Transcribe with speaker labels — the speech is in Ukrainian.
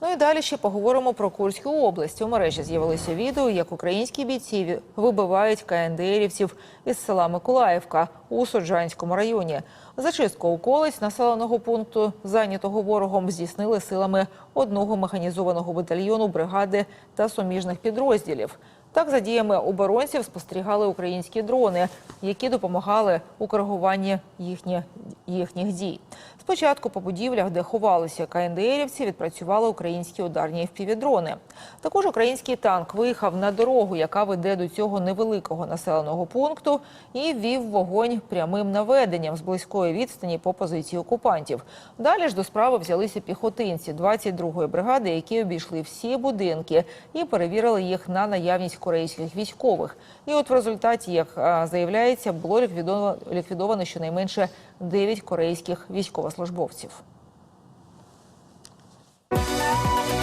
Speaker 1: Ну і далі ще поговоримо про Курську область. У мережі з'явилося відео, як українські бійці вибивають КНДРівців із села Миколаївка у Соджанському районі. Зачистку околиць населеного пункту, зайнятого ворогом, здійснили силами одного механізованого батальйону бригади та суміжних підрозділів. Так, за діями оборонців спостерігали українські дрони, які допомагали у коригуванні їхні, їхніх дій. Спочатку по будівлях, де ховалися КНДРівці, відпрацювали українські ударні FPV-дрони. Також український танк виїхав на дорогу, яка веде до цього невеликого населеного пункту, і вів вогонь прямим наведенням з близької відстані по позиції окупантів. Далі ж до справи взялися піхотинці 22-ї бригади, які обійшли всі будинки і перевірили їх на наявність корейських військових. І от в результаті, як заявляється, було ліквідовано щонайменше 9 корейських військовослужбовців.